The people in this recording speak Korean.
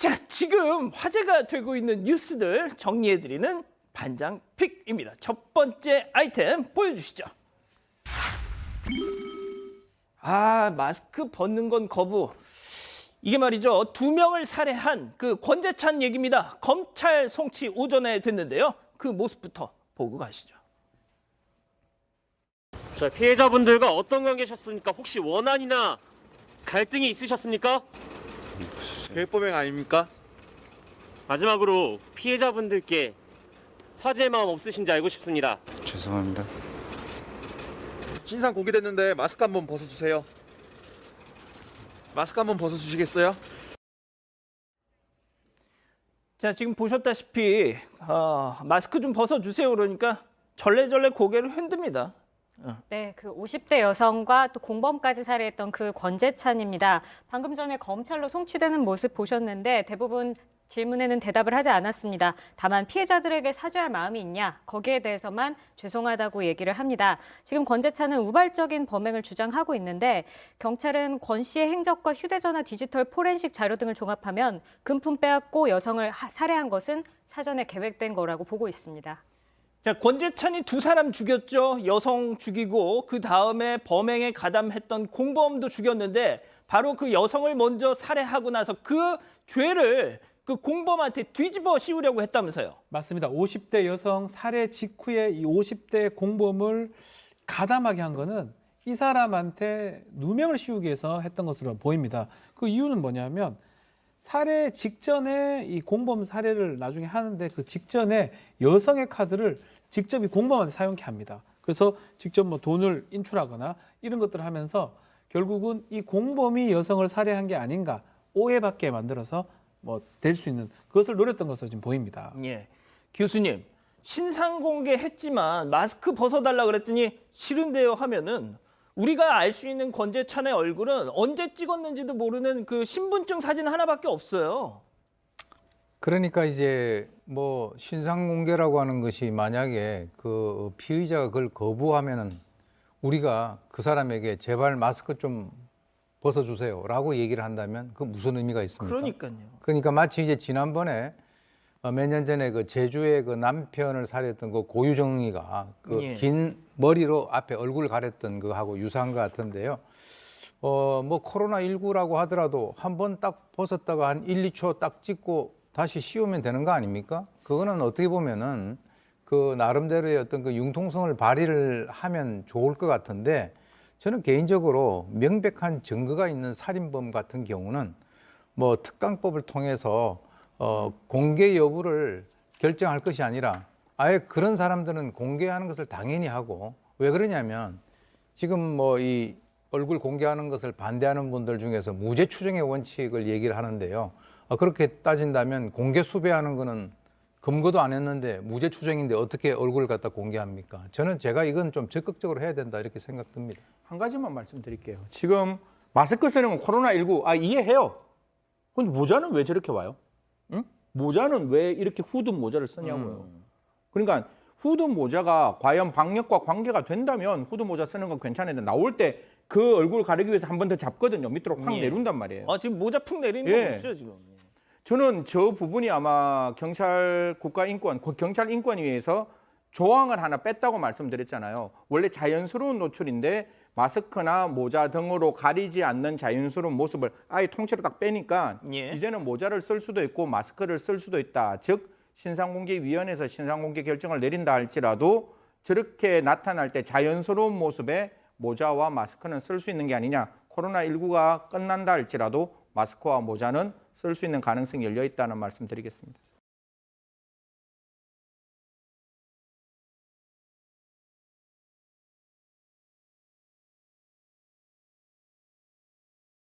자, 지금 화제가 되고 있는 뉴스들 정리해드리는 반장 픽입니다. 첫 번째 아이템 보여주시죠. 아, 마스크 벗는 건 거부. 이게 말이죠. 두 명을 살해한 그 권재찬 얘기입니다. 검찰 송치 오전에 됐는데요. 그 모습부터 보고 가시죠. 자, 피해자분들과 어떤 관계셨습니까? 혹시 원한이나 갈등이 있으셨습니까? 계획범행 아닙니까? 마지막으로 피해자분들께 사죄의 마음 없으신지 알고 싶습니다. 죄송합니다. 신상 공개됐는데 마스크 한번 벗어주세요. 마스크 한번 벗어주시겠어요? 자, 지금 보셨다시피 어, 마스크 좀 벗어 주세요 그러니까 절레절레 고개를 흔듭니다. 네, 그 50대 여성과 또 공범까지 살해했던 그 권재찬입니다. 방금 전에 검찰로 송치되는 모습 보셨는데 대부분 질문에는 대답을 하지 않았습니다. 다만 피해자들에게 사죄할 마음이 있냐 거기에 대해서만 죄송하다고 얘기를 합니다. 지금 권재찬은 우발적인 범행을 주장하고 있는데 경찰은 권 씨의 행적과 휴대전화 디지털 포렌식 자료 등을 종합하면 금품 빼앗고 여성을 하- 살해한 것은 사전에 계획된 거라고 보고 있습니다. 자, 권재찬이 두 사람 죽였죠. 여성 죽이고 그 다음에 범행에 가담했던 공범도 죽였는데 바로 그 여성을 먼저 살해하고 나서 그 죄를 그 공범한테 뒤집어 씌우려고 했다면서요. 맞습니다. 50대 여성 살해 직후에 이 50대 공범을 가담하게 한 거는 이 사람한테 누명을 씌우기 위해서 했던 것으로 보입니다. 그 이유는 뭐냐면 살해 직전에 이 공범 살해를 나중에 하는데 그 직전에 여성의 카드를 직접 이 공범한테 사용케 합니다. 그래서 직접 뭐 돈을 인출하거나 이런 것들을 하면서 결국은 이 공범이 여성을 살해한 게 아닌가 오해받게 만들어서 뭐 될 수 있는 그것을 노렸던 것으로 지금 보입니다. 예. 교수님, 신상 공개했지만 마스크 벗어달라 그랬더니 싫은데요 하면은 우리가 알 수 있는 권재찬의 얼굴은 언제 찍었는지도 모르는 그 신분증 사진 하나밖에 없어요. 그러니까 이제 뭐 신상 공개라고 하는 것이 만약에 그 피의자가 그걸 거부하면은 우리가 그 사람에게 제발 마스크 좀 벗어주세요라고 얘기를 한다면 그 무슨 의미가 있습니까? 그러니까요. 그러니까 마치 이제 지난번에 어, 몇년 전에 그 제주의 그 남편을 살해했던 그 고유정이가 그 예. 긴 머리로 앞에 얼굴 가렸던 그하고 유사한 것 같은데요. 어, 뭐 코로나 19라고 하더라도 한 번 딱 벗었다가 한 1, 2초 딱 찍고 다시 씌우면 되는 거 아닙니까? 그거는 어떻게 보면은 그 나름대로의 어떤 그 융통성을 발휘를 하면 좋을 것 같은데 저는 개인적으로 명백한 증거가 있는 살인범 같은 경우는 뭐 특강법을 통해서 어, 공개 여부를 결정할 것이 아니라 아예 그런 사람들은 공개하는 것을 당연히 하고 왜 그러냐면 지금 뭐 이 얼굴 공개하는 것을 반대하는 분들 중에서 무죄 추정의 원칙을 얘기를 하는데요. 어, 그렇게 따진다면 공개 수배하는 거는 검거도 안 했는데 무죄 추정인데 어떻게 얼굴을 갖다 공개합니까? 저는 제가 이건 좀 적극적으로 해야 된다 이렇게 생각됩니다. 한 가지만 말씀드릴게요. 지금 마스크 쓰는 건 코로나 19 아 이해해요. 근데 모자는 왜 저렇게 와요? 응? 모자는 왜 이렇게 후드 모자를 쓰냐고요. 그러니까 후드 모자가 과연 방역과 관계가 된다면 후드 모자 쓰는 건 괜찮은데 나올 때 그 얼굴 가리기 위해서 한 번 더 잡거든요. 밑으로 확 예. 내린단 말이에요. 아, 지금 모자 푹 내리는 예. 거 보시죠, 지금. 저는 저 부분이 아마 경찰 국가인권 경찰 인권위에서 조항을 하나 뺐다고 말씀드렸잖아요. 원래 자연스러운 노출인데 마스크나 모자 등으로 가리지 않는 자연스러운 모습을 아예 통째로 딱 빼니까 예. 이제는 모자를 쓸 수도 있고 마스크를 쓸 수도 있다. 즉 신상공개위원회에서 신상공개 결정을 내린다 할지라도 저렇게 나타날 때 자연스러운 모습에 모자와 마스크는 쓸 수 있는 게 아니냐. 코로나19가 끝난다 할지라도 마스크와 모자는 쓸 수 있는 가능성이 열려 있다는 말씀 드리겠습니다.